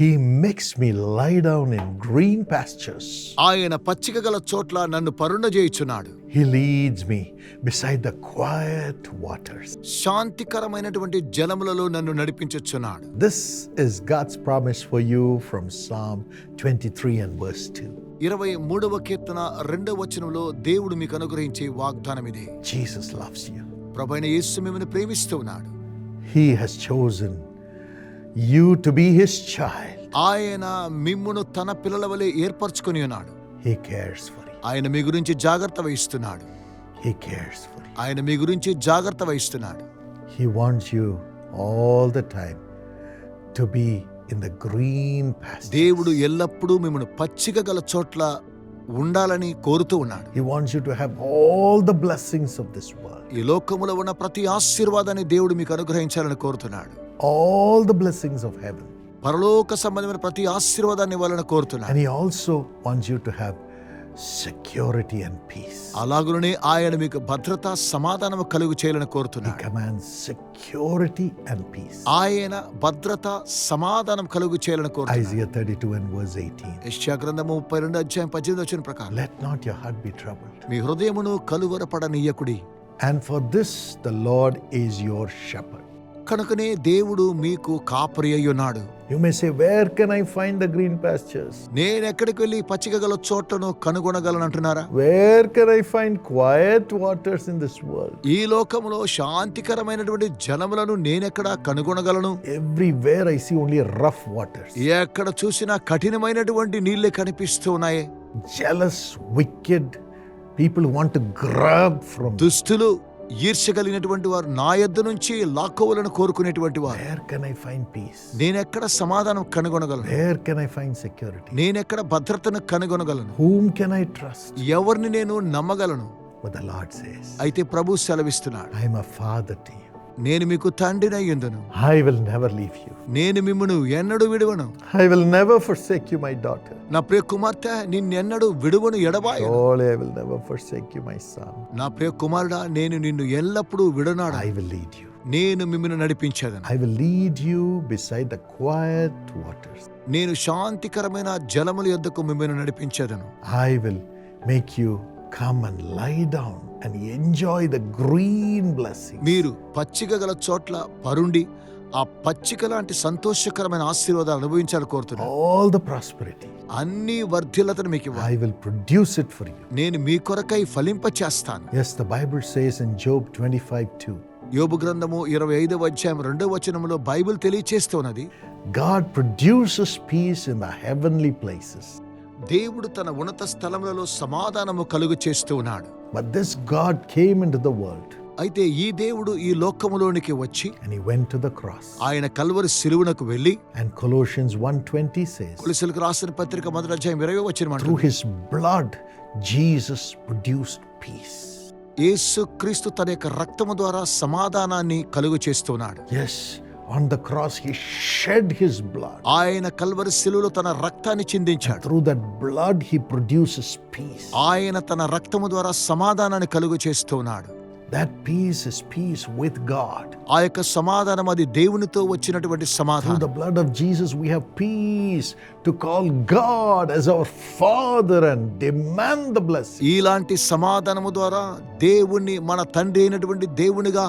He makes me lie down in green pastures. ఆయన పచ్చిక గల చోట్ల నన్ను పరుండజేయుచున్నాడు He leads me beside the quiet waters. శాంతికరమైనటువంటి జలములలో నన్ను నడిపించుచున్నాడు This is God's promise for you from Psalm 23 and verse 2. ఇరవై మూడవ కీర్తన రెండవ వచనంలో దేవుడు మీకు అనుగ్రహించే వాగ్దానం ఇదే Jesus loves you. ప్రభైన యేసు మిమ్మల్ని ప్రేమిస్తూ ఉన్నాడు He has chosen you to be His child. ఆయన మిమ్మును తన పిల్లల వలె ఏర్పరచుకొని ఉన్నాడు He cares for you. ఆయన మీ గురించి జాగ్రత్త వహిస్తున్నాడు He cares for you. ఆయన మీ గురించి జాగ్రత్త వహిస్తున్నాడు He wants you all the time to be in the green pasture. దేవుడు ఎల్లప్పుడూ మిమ్మల్ని పచ్చిక గల చోట్ల ఉండాలని కోరుతూ ఉన్నాడు He wants you to have all the blessings of this world, ఈ లోకములో ఉన్న ప్రతి ఆశీర్వాదాన్ని దేవుడు మీకు అనుగ్రహించాలని కోరుతున్నాడు all the blessings of heaven పరలోక సంబంధమైన ప్రతి ఆశీర్వాదాన్ని ఇవ్వాలని కోరుతున్నాను. And also wants you to have security and peace అలాగనే ఆయన మీకు భద్రత సమాధానం కలుగు చేయాలని కోరుతున్నాను. కమాండ్ సెక్యూరిటీ అండ్ పీస్ ఆయన భద్రత సమాధానం కలుగు చేయాలని కోరుతున్నాను. ఐజియా 32 అండ్ వర్స్ 18 యెషయా గ్రంథం 32 అధ్యాయం 18 వచనం ప్రకారం let not your heart be troubled మీ హృదయమును కలువరపడనీయకుడి. And for this the lord is your shepherd కనుకనే దేవుడు మీకు కాపరి అయి ఉన్నాడు You may say, Where can I find the green pastures? నేను ఎక్కడికి వెళ్ళి పచ్చిక గల చోట్లను కనుగొనగలను అంటున్నారా Where can I find quiet waters in this world? ఈ లోకంలో శాంతికరమైనటువంటి జలములను నేనెక్కడ కనుగొనగలను Everywhere I see only rough waters. ఎక్కడ చూసినా కఠినమైనటువంటి నీళ్ళే కనిపిస్తూ ఉన్నాయి Jealous, wicked people who want to grab from. దుస్తులు ఈర్ష్య కలిగినటువంటి వారు నా యొద్ద నుంచి లాక్కోవాలని కోరుకునేటువంటి వారు Where can I find peace? నేనెక్కడ సమాధానం కనుగొనగలను Where can I find security? నేనెక్కడ భద్రతను కనుగొనగలను Whom can I trust? ఎవరిని నేను నమ్మగలను But the Lord says, అయితే ప్రభు సెలవిస్తున్నాడు I am a father to you. నేను మీకు తండ్రినై ఉందను I will never leave you నేను మిమ్మును ఎన్నడు విడువను. I will never forsake you my daughter నా ప్రియ కుమార్తె నిన్ను ఎన్నడు విడవను ఎడబాయ ఓలే I will never forsake you my son నా ప్రియ కుమారుడా నేను నిన్ను ఎల్లప్పుడూ విడనాడు. ఐ విల్ లీడ్ యు నేను మిమ్మల్ని నడిపించేదను. I will lead you beside the quiet waters నేను శాంతికరమైన జలముల యొద్దకు మిమ్మల్ని నడిపించేదను. I will make you come and lie down and enjoy the green blessings. మీరు పచ్చిక గల చోట్ల పరుండి ఆ పచ్చిక లాంటి సంతోషకరమైన ఆశీర్వాదాలు అనుభవించాలని కోరుతున్నాను All the prosperity. అన్ని వర్ధిల్లతను మీకు ఇవ్వాలి I will produce it for you. నేను మీ కొరకై ఫలింప చేస్తాను Yes, the Bible says in Job 25 2, యోబు గ్రంథము ఇరవై ఐదవ అధ్యాయం రెండవ వచనంలో బైబిల్ తెలియచేస్తున్నది God produces peace in the heavenly places. దేవుడు తన ఉన్నత స్థలములలో సమాధానము కలుగు చేస్తూ ఉన్నాడు But this God came into the world అయితే ఈ దేవుడు ఈ లోకములోనికి వచ్చి and he went to the cross. ఆయన కల్వరి సిలువునకు వెళ్ళి And Colossians 1:20 says, కొలిసలకు రాసిన పత్రిక మొదటి అధ్యాయం ఇరవై వచ్చిన through his blood Jesus produced peace. యేసు క్రీస్తు తన యొక్క రక్తము ద్వారా సమాధానాన్ని కలుగు చేస్తున్నాడు Yes, on the cross he shed his blood. ఆయన కల్వరి శిలువలో తన రక్తాన్ని చిందించాడు Through that blood he produces peace. ఆయన తన రక్తము ద్వారా సమాధానాన్ని కలుగు చేస్తున్నాడు That peace is peace with God. ఆ యొక్క సమాధానం అది దేవునితో వచ్చినటువంటి Through సమాధానం the blood of Jesus, we have peace to call God as our Father and demand the blessing. ఇలాంటి సమాధానము ద్వారా దేవుణ్ణి మన తండ్రి అయినటువంటి దేవునిగా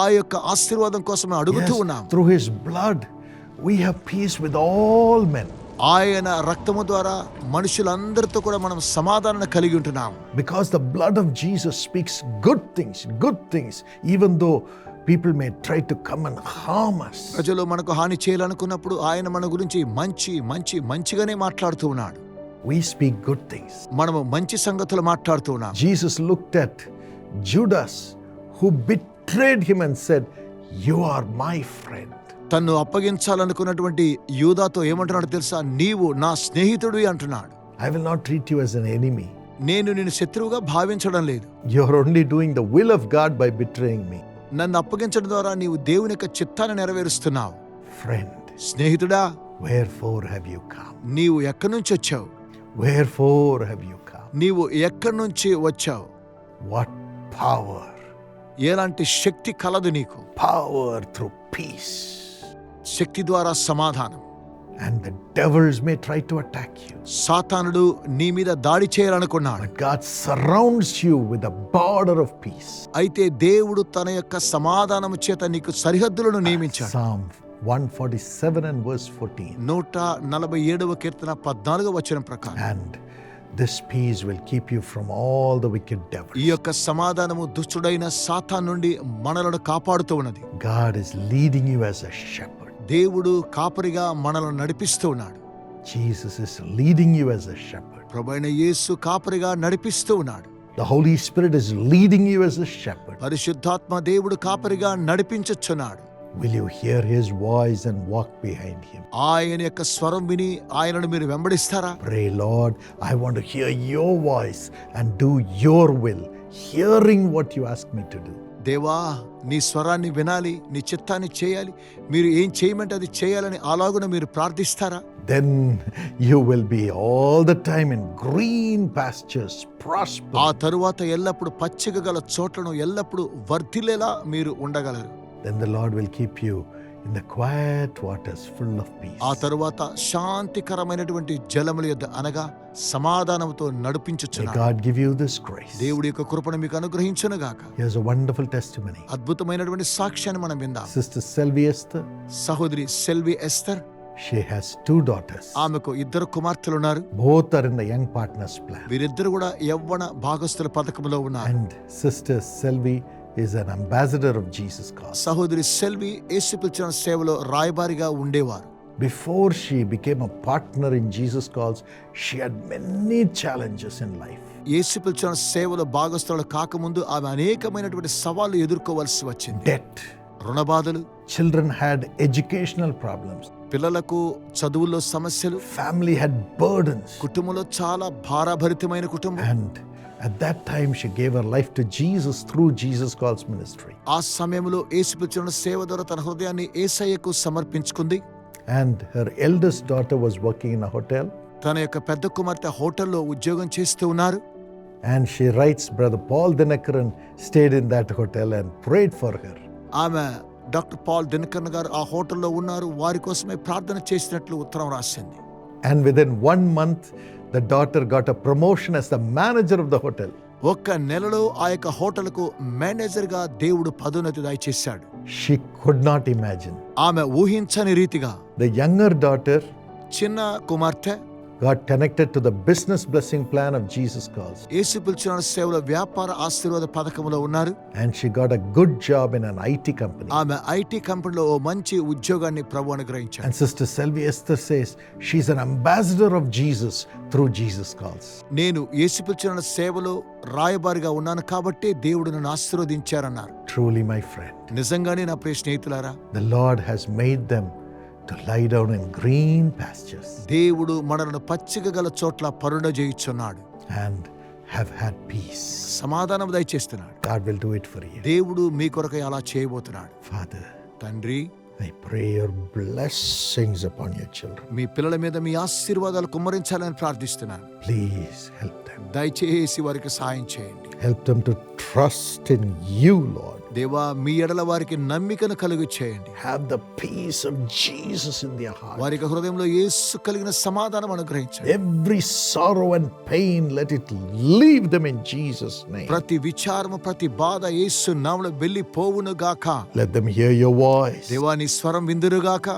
ఆ యొక్క ఆశీర్వాదం కోసం మనం అడుగుతూ Yes, ఉన్నాం through His blood, we have peace with all men ఆయన రక్తము ద్వారా మనుషులందరితో కూడా మనం సమాధానం కలిగి ఉంటున్నాం. Because the blood of Jesus speaks good things good things even though people may try to come and harm ప్రజలు మనకు హాని చేయాలనుకున్నప్పుడు ఆయన మన గురించి మంచి మంచి మంచిగానే మాట్లాడుతూ ఉన్నాడు. వీ స్పీక్ గుడ్ థింగ్స్ మనము మంచి సంగతులు మాట్లాడుతూ ఉన్నాం. Jesus look that Judas who betrayed him and said you are my friend తన్ను అప్పగించాలనుకున్నటువంటి యూదాతో ఏమంటున్నాడు తెలుసా? నీవు నా స్నేహితుడు అంటున్నాడు. I will not treat you as enemy enemy నేను నిన్ను శత్రువుగా భావించడం లేదు. You are only doing the will of God by betraying me నన్ను అప్పగించడం ద్వారా నీవు దేవుని యొక్క చిత్తాన్ని నెరవేరుస్తున్నావు. ఫ్రెండ్ స్నేహితుడా where for have you come నీవు ఎక్కడి నుంచి వచ్చావు? Where for have you come నీవు ఎక్కడి నుంచి వచ్చావు? వాట్ పవర్ ఎలాంటి శక్తి కలదు నీకు. పవర్ త్రూ పీస్ శక్తి ద్వారా సమాధానం and the devils may try to attack you. సాతానుడు నీ మీద దాడి చేయాలనుకున్నాడు But God surrounds you with a border of peace. అయితే దేవుడు తన యొక్క సమాధానము చేత నీకు సరిహద్దులను నియమించాడు Psalm 147 and verse 14. నూట నలభై ఏడవ కీర్తన పద్నాలుగో వచనం ప్రకారం And this peace will keep you from all the wicked devils. ఈ యొక్క సమాధానము దుష్టుడైన సాతాన్ నుండి మనలను కాపాడుతూ ఉన్నది God is leading you as a shepherd. దేవుడు కాపరిగా మనలను నడిపిస్తూ ఉన్నాడు Jesus is leading you as a shepherd. ప్రభైన యేసు కాపరిగా నడిపిస్తూ ఉన్నాడు The Holy Spirit is leading you as a shepherd. పరిశుద్ధాత్మ దేవుడు కాపరిగా నడిపించుచున్నాడు Will you hear his voice and walk behind him? ఆయన యొక్క స్వరం విని ఆయనను మీరు వెంబడిస్తారా Pray, Lord, I want to hear your voice and do your will, hearing what you ask me to do. దేవా నీ స్వరాన్ని వినాలి నీ చిత్తాన్ని చేయాలి. మీరు ఏం చేయమంటే అది చేయాలని అలాగున మీరు ప్రార్థిస్తారా? Then you will be all the time in green pastures, prosper. ఆ తరువాత ఎల్లప్పుడు పచ్చిక గల చోట్లను ఎల్లప్పుడూ వర్ధిల్లేలా మీరు ఉండగలరు. Then the Lord will keep you the quiet waters full of ఆ తరువాత శాంతికరమైనటువంటి జలముల యొద్ద అనగా సమాధానంతో నడిపించుచు గివ్ యు దిస్ గ్రేస్ దేవుడి యొక్క కృపను మీకు అనుగ్రహించును గాక. హి హస్ అ వండర్ఫుల్ అద్భుతమైనటువంటి సాక్ష్యాన్ని మనం విందాం. సిస్టర్ సెల్వి ఎస్టర్ సహోదరి Selvi Esther she has two daughters ఆమెకు ఇద్దరు కుమార్తెలు ఉన్నారు both in the young partners plan వీరిద్దరు కూడా యవ్వన భాగస్థుల పథకంలో ఉన్నారు. And sister Selvi is an ambassador of Jesus cause. సహోదరి సెల్వి యేసు పిలిచిన సేవలో రాయబారిగా ఉండేవారు Before she became a partner in Jesus Calls, she had many challenges in life. యేసు పిలిచిన సేవలో భాగస్థులు కాకముందు ఆమె అనేకమైనటువంటి సవాళ్లు ఎదుర్కోవాల్సి వచ్చింది Debt. రుణబాధలు Children had educational problems. పిల్లలకు చదువుల్లో సమస్యలు Family had burdens. కుటుంబంలో చాలా భారాభరితమైన కుటుంబం And at that time, she gave her life to Jesus through Jesus Calls ministry. ఆ సమయంలో యేసు పిలిచిన సేవ ద్వారా తన హృదయాన్ని ఏసయ్యకు సమర్పించుకుంది And her eldest daughter was working in a hotel. తన యొక్క పెద్ద కుమార్తె హోటల్లో ఉద్యోగం చేస్తూ ఉన్నారు And she writes, Brother Paul Dinakaran stayed in that hotel and prayed for her. ఆమె డాక్టర్ పాల్ దినకర్ణ గారు ఆ హోటల్లో ఉన్నారు వారి కోసమే ప్రార్థన చేసినట్లు ఉత్తరం రాసింది And within one month, daughter got a promotion as the manager of the hotel ఒక్క నెలలో ఆ యొక్క హోటల్కు మేనేజర్గా దేవుడు పదోన్నతి దయచేశాడు. షీ కుడ్ నాట్ ఇమాజిన్ ఆమె ఊహించని రీతిగా ద యంగర్ డాటర్ చిన్న కుమార్తె got connected to the business blessing plan of Jesus Calls. యేసు పిలిచిన సేవల వ్యాపార ఆశీర్వాద పథకంలో ఉన్నారు And she got a good job in an IT company. ఆమె ఐటీ కంపెనీలో ఓ మంచి ఉద్యోగాన్ని ప్రభు అనుగ్రహించాడు And Sister Selvi Esther says she's an ambassador of Jesus through Jesus Calls. నేను యేసు పిలిచిన సేవలో రాయబారిగా ఉన్నాను కాబట్టే దేవుడు నన్ను ఆశీర్వదించారన్నారు Truly, my friend, నిజంగానే నా ప్రియ స్నేహితులారా the Lord has made them lie down in green pastures దేవుడు మనలను పచ్చిక గల చోట్ల పరుణ చేయుచున్నాడు అండ్ హ్యావ్ హ్యాడ్ పీస్ సమాధానం దయచేస్తున్నాడు. God will do it for you దేవుడు మీ కొరకు అలా చేయబోతున్నాడు. ఫాదర్ తండ్రి I pray your blessings upon your children మీ పిల్లల మీద మీ ఆశీర్వాదాలు కుమ్మరించాలని ప్రార్థిస్తున్నాను. ప్లీజ్ హెల్ప్ దెం దయచేసి వారికి సహాయం చేయండి. Help them to trust in you, Lord. దేవా మీ ఎడల వారికి నమ్మికను కలుగు చేయండి Have the peace of Jesus in their heart. వారి యొక్క హృదయంలో యేసు కలిగిన సమాధానం అనుగ్రహించండి Every sorrow and pain, let it leave them in Jesus' name. ప్రతి విచారము ప్రతి బాధ యేసు నామలో వెళ్ళి పోవును గాక Let them hear your voice. దేవా నీ స్వరం విందురు గాక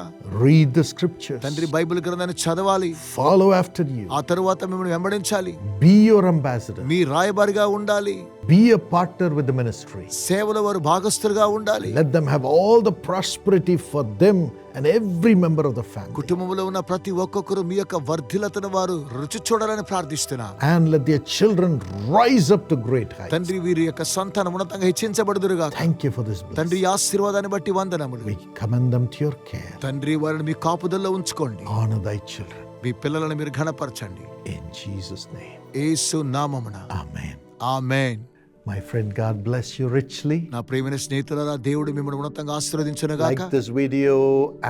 Read the scriptures. తండ్రి బైబిల్ గ్రంథాన్ని చదవాలి Follow after you. ఆ తరువాత మిమ్మల్ని వెంబడించాలి Be your ambassador. మీ రాయబారిగా ఉండాలి Be a partner with the ministry. సేవలో వారు భాగస్థులుగా ఉండాలి Let them have all the prosperity for them and every member of the family. కుటుంబంలో ఉన్న ప్రతి ఒక్కొక్కరు మీ యొక్క వర్ధిలతను వారు రుచి చూడాలని ప్రార్థిస్తున్నా And let their children rise up to great heights. తండ్రి వీరి యొక్క సంతానం ఉన్నతంగా హెచ్చించబడుదురుగా Thank you for this blessing. తండ్రి ఆశీర్వాదాన్ని బట్టి వందనములు We commend them to your care. తండ్రి వారిని మీ కాపుదల్లో ఉంచుకోండి Honor thy children. మీ పిల్లలను మీరు ఘనపరచండి In Jesus' name. యేసు నామమున Amen. Amen My friend, God bless you richly. నా ప్రియమైన స్నేహితులారా దేవుడు మిమ్మల్ని ఉన్నతంగా ఆశీర్వదించును గాక Like this video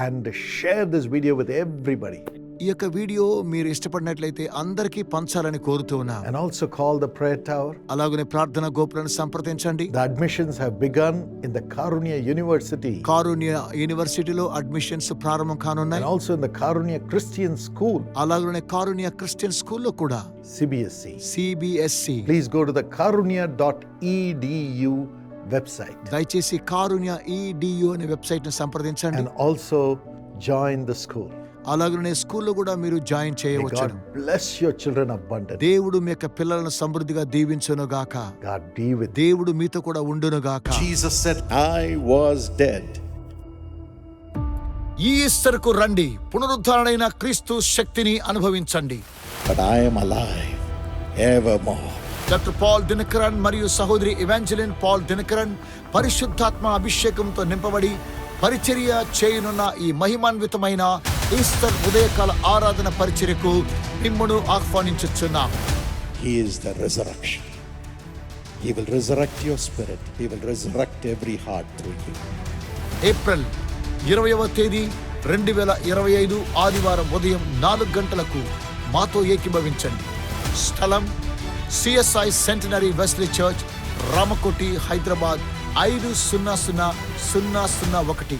and share this video with everybody. ఈ యొక్క వీడియో మీరు ఇష్టపడినట్లయితే అందరికీ పంచాలని కోరుతూ and also call the prayer tower ప్రార్థన గోపురాన్ని సంప్రదించండి. The admissions have begun in the Karunya university Karunya యూనివర్సిటీలో అడ్మిషన్స్ ప్రారంభం కానున్నాయి. Also in the Karunya Christian school అలాగనే కారుణ్య క్రిస్టియన్ స్కూల్లో కూడా. CBSE CBSE please go to the Karunya dot EDU website దయచేసి కారుణ్య ఈడియు అనే వెబ్సైట్ సంప్రదించండి. And also join the school అలాగనే స్కూల్లో కూడా మీరు జాయిన్ చేయవచ్చు bless your children abundantly. దేవుడు మీ యొక్క పిల్లలను సమృద్ధిగా దీవించును గాక. దేవుడు మీతో కూడా ఉండును గాక Jesus said, I was dead. ఈ ఈస్టర్కు రండి పునరుద్ధరణైన క్రీస్తు శక్తిని అనుభవించండి I am alive evermore. Doctor Paul Dinakaran మరియు సహోదరి ఇవాంజలిన్ పాల్ దినకరన్ పరిశుద్ధాత్మ అభిషేకంతో నింపబడి పరిచర్య చేయనున్న ఈ మహిమాన్వితమైన ఈస్టర్ ఉదయకాల ఆరాధన పరిచర్యకు మిమ్మును ఆహ్వానించుచున్నాం He is the resurrection. He will resurrect your spirit. He will resurrect every heart through you. April ఇరవైవ తేదీ రెండు వేల ఇరవై ఐదు ఆదివారం ఉదయం నాలుగు గంటలకు మాతో ఏకీభవించండి స్థలం CSI centenary Wesley church Ramkoti Hyderabad ఐదు సున్నా సున్నా సున్నా సున్నా ఒకటి